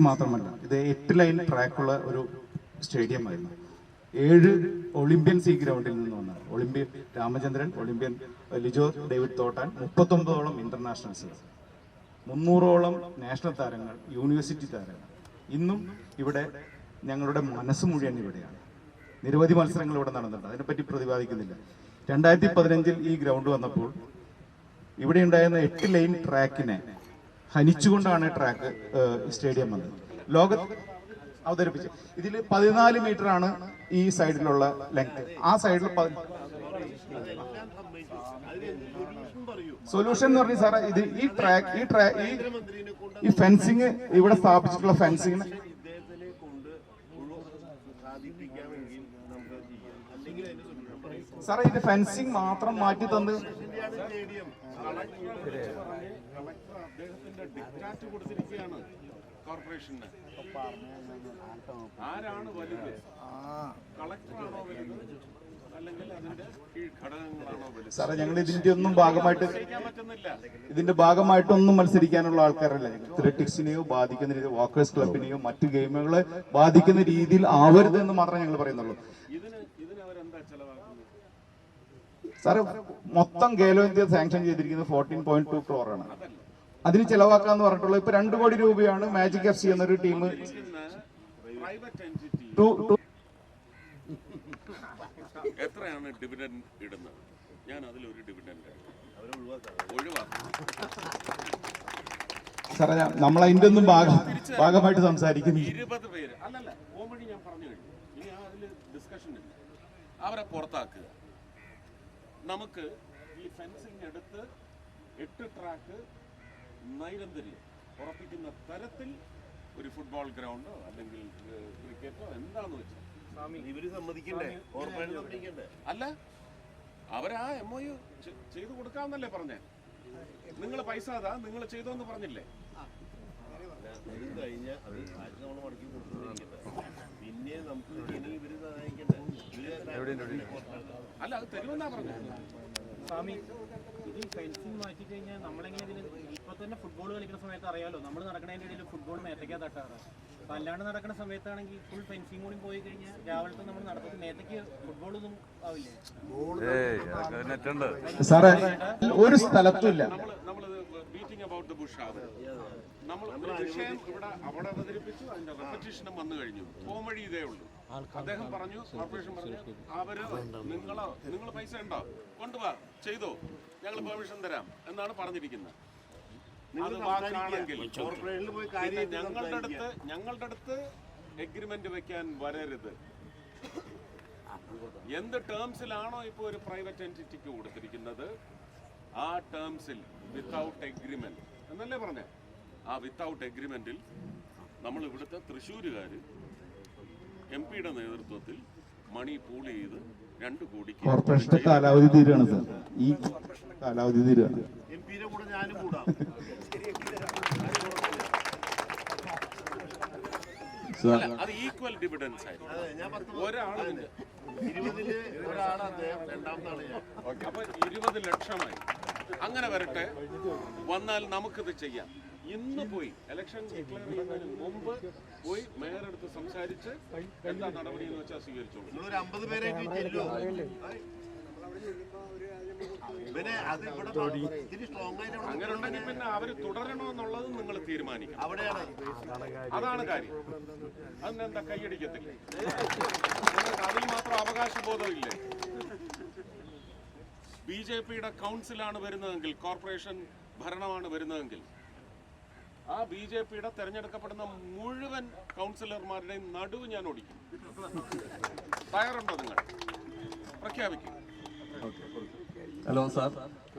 മാത്രമല്ല ഇത് എട്ട് ലൈൻ ട്രാക്കുള്ള ഒരു സ്റ്റേഡിയം ആയിരുന്നു ഏഴ് ഒളിമ്പ്യൻ സി ഗ്രൗണ്ടിൽ നിന്ന് വന്ന Olympian Ramachandran Olympian Lijo David Thottan മുപ്പത്തൊമ്പതോളം internationals മുന്നൂറോളം നാഷണൽ താരങ്ങൾ യൂണിവേഴ്സിറ്റി താരങ്ങൾ. ഇന്നും ഇവിടെ ഞങ്ങളുടെ മനസ്സ് മുഴുവൻ ഇവിടെയാണ്. നിരവധി മത്സരങ്ങൾ ഇവിടെ നടന്നിട്ടുണ്ട്. അതിനെപ്പറ്റി പ്രതിപാദിക്കുന്നില്ല. രണ്ടായിരത്തി പതിനഞ്ചിൽ ഈ ഗ്രൗണ്ട് വന്നപ്പോൾ ഇവിടെ ഉണ്ടായിരുന്ന എട്ട് ലൈൻ ട്രാക്കിനെ ഹനിച്ചുകൊണ്ടാണ് ട്രാക്ക് സ്റ്റേഡിയം വന്നത് ലോക അവതരിപ്പിച്ച് ഇതിൽ പതിനാല് മീറ്റർ ആണ് ഈ സൈഡിലുള്ള ലെങ്ത് ആ സൈഡിൽ സൊല്യൂഷൻ എന്ന് പറഞ്ഞു സാറേ ഇത് ഈ ട്രാക്ക് ഈ ട്രാക്ക് ഈ ഈ ഫെൻസിങ് ഇവിടെ സ്ഥാപിച്ചിട്ടുള്ള ഫെൻസിങ്. സാറേ ഇത് ഫെൻസിങ് മാത്രം മാറ്റി തന്ന് സ്റ്റേഡിയം കളക്ടർ അദ്ദേഹത്തിന്റെ ഡിക്റ്റാറ്റ് കൊടുത്തിരിക്കുകയാണ് കോർപ്പറേഷന് ആരാണ് വലുത് കളക്ടറാണോ വലുത്? സാറേ ഞങ്ങൾ ഇതിന്റെ ഒന്നും ഭാഗമായിട്ട് ഇതിന്റെ ഭാഗമായിട്ടൊന്നും മത്സരിക്കാനുള്ള ആൾക്കാരല്ല. അത്ലറ്റിക്സിനെയോ ബാധിക്കുന്ന രീതിയിൽ വാക്കേഴ്സ് ക്ലബിനെയോ മറ്റു ഗെയിമുകളെ ബാധിക്കുന്ന രീതിയിൽ ആവരുത് എന്ന് മാത്രമേ ഞങ്ങൾ പറയുന്നുള്ളൂ. ഇതിന് ചെലവാക്കുന്നത്? സാറ് മൊത്തം ഖേലോ ഇന്ത്യ സാങ്ഷൻ ചെയ്തിരിക്കുന്നത് ഫോർട്ടീൻ പോയിന്റ് ടു ക്രോർ ആണ്. അതിന് ചെലവാക്കാന്ന് പറഞ്ഞിട്ടുള്ളത് ഇപ്പൊ രണ്ടു കോടി രൂപയാണ് മാജിക് എഫ് സി എന്നൊരു ടീം എത്രയാണ് ഡിവിഡൻഡ് ഇടുന്നത്? ഞാൻ അതിലൊരു ഡിവിഡൻഡ് ഒഴിവാക്കും. സാറേ നമ്മൾ അതിന്റെ ഒന്നും ഭാഗം ഭാഗമായിട്ട് സംസാരിക്കുന്നു. ഇരുപത് പേര്. അല്ലല്ല ഞാൻ പറഞ്ഞു കഴിഞ്ഞു. ഇനി അതിൽ ഡിസ്കഷൻ ഇല്ല. അവരെ പുറത്താക്കുക. നമുക്ക് ഈ ഫെൻസിങ് എടുത്ത് എട്ട് ട്രാക്ക് നൈരന്തര്യം ഉറപ്പിക്കുന്ന തരത്തിൽ ഒരു ഫുട്ബോൾ ഗ്രൗണ്ടോ അല്ലെങ്കിൽ ക്രിക്കറ്റോ എന്താന്ന് വെച്ചാൽ. ഇവർ സമ്മതിക്കണ്ടേ? അല്ല അവരാ എം ഒ യു ചെയ്തു കൊടുക്കാന്നല്ലേ പറഞ്ഞേ? നിങ്ങൾ പൈസ അതാ നിങ്ങൾ ചെയ്തോന്ന് പറഞ്ഞില്ലേ? അത് കഴിഞ്ഞ അത് ആദ്യം നമ്മൾ മടക്കി കൊടുത്തിരിക്കട്ടെ പിന്നെ നമുക്ക് ഇനി ഇവർ സഹായിക്കണ്ടേ ഇവർ അല്ല അത് തരുമെന്നാ പറഞ്ഞത്. സ്വാമി ഇത് ഫെൻസിങ് മാറ്റി കഴിഞ്ഞാൽ നമ്മളെങ്ങനെ ഇതിന് ഇപ്പൊ തന്നെ ഫുട്ബോൾ കളിക്കുന്ന സമയത്ത് അറിയാലോ നമ്മൾ നടക്കുന്നതിന്റെ ഇടയിൽ ഫുട്ബോൾ മേത്തയ്ക്കാ തട്ടാറ്. അപ്പൊ അല്ലാണ്ട് നടക്കുന്ന സമയത്താണെങ്കിൽ ഫുൾ ഫെൻസിങ് കൂടി പോയി കഴിഞ്ഞാൽ രാവിലത്തെ നമ്മൾ നടത്തുന്നത് മേത്തയ്ക്ക് ഫുട്ബോൾ ഒന്നും ആവില്ലേ? സാറേ ഒരു സ്ഥലത്തും ഇല്ല. നമ്മൾ നമ്മൾ ഒരു വിഷയം ഇവിടെ അവിടെ അവതരിപ്പിച്ചു അതിന്റെ റെപ്പറ്റീഷനും വന്നു കഴിഞ്ഞു. പോംവഴി ഇതേ ഉള്ളൂ. അദ്ദേഹം പറഞ്ഞു കോർപ്പറേഷൻ പറഞ്ഞു അവർ നിങ്ങളോ നിങ്ങൾ പൈസ ഉണ്ടോ? കൊണ്ടുപോവാ ചെയ്തോ. ഞങ്ങൾ പെർമിഷൻ തരാം എന്നാണ് പറഞ്ഞിരിക്കുന്നത്. നിങ്ങൾ വാക്കാണെങ്കിൽ ഞങ്ങളുടെ അടുത്ത് ഞങ്ങളുടെ അടുത്ത് എഗ്രിമെന്റ് വെക്കാൻ വരരുത്. എന്ത് ടേംസിലാണോ ഇപ്പോൾ ഒരു പ്രൈവറ്റ് എന്റിറ്റിക്ക് കൊടുത്തിരിക്കുന്നത് ആ ടേംസിൽ വിത്തൗട്ട് എഗ്രിമെന്റ് എന്നല്ലേ പറഞ്ഞേ? ആ വിത്തൗട്ട് എഗ്രിമെന്റിൽ നമ്മൾ ഇവിടുത്തെ തൃശ്ശൂരുകാർ എം പിയുടെ നേതൃത്വത്തിൽ മണി പൂൾ ചെയ്ത് രണ്ട് കോടിക്ക് കോർപ്പറേഷന്റെ കാലാവധി തീരാണ് സാർ ഈ കാലാവധി തീരാണ് എം പിയുടെ കൂടെ ഞാനും കൂടാം. അത് ഈക്വൽ ഡിവിഡൻസ് ആയിരുന്നു അതെ ഞാൻ പത്ത് ഒരാളിന് ഇരുപതിൽ ഒരാളാണ് അദ്ദേഹം രണ്ടാമതാണ് ഞാൻ. അപ്പൊ ഇരുപത് ലക്ഷമായി. അങ്ങനെ വരട്ടെ. വന്നാൽ നമുക്കിത് ചെയ്യാം. ഇന്ന് പോയി. ഇലക്ഷൻ ഡിക്ലെയർ ചെയ്യുന്നതിന് മുമ്പ് പോയി മേയറെടുത്ത് സംസാരിച്ച് എന്താ നടപടി എന്ന് വെച്ചാൽ സ്വീകരിച്ചോളൂ പിന്നെ അത് ഇവിടെ ഇത്തിരി സ്ട്രോങ് ആയിട്ട് അങ്ങനെ ഉണ്ടെങ്കിൽ പിന്നെ അവർ തുടരണമെന്നുള്ളതും നിങ്ങൾ തീരുമാനിക്കും അവിടെയാണ് അതാണ് കാര്യം. അതിനെന്താ കൈയടിക്കത്തില്ലേ? അതിൽ മാത്രം അവകാശബോധമില്ലേ? ബി ജെ പിയുടെ കൗൺസിലാണ് വരുന്നതെങ്കിൽ കോർപ്പറേഷൻ ഭരണമാണ് വരുന്നതെങ്കിൽ ആ ബി ജെ പിയുടെ തെരഞ്ഞെടുക്കപ്പെടുന്ന മുഴുവൻ കൗൺസിലർമാരുടെയും നടുവ് ഞാൻ ഓടിക്കും. തയ്യാറുണ്ടോ നിങ്ങൾ? പ്രഖ്യാപിക്കും. Hello sir.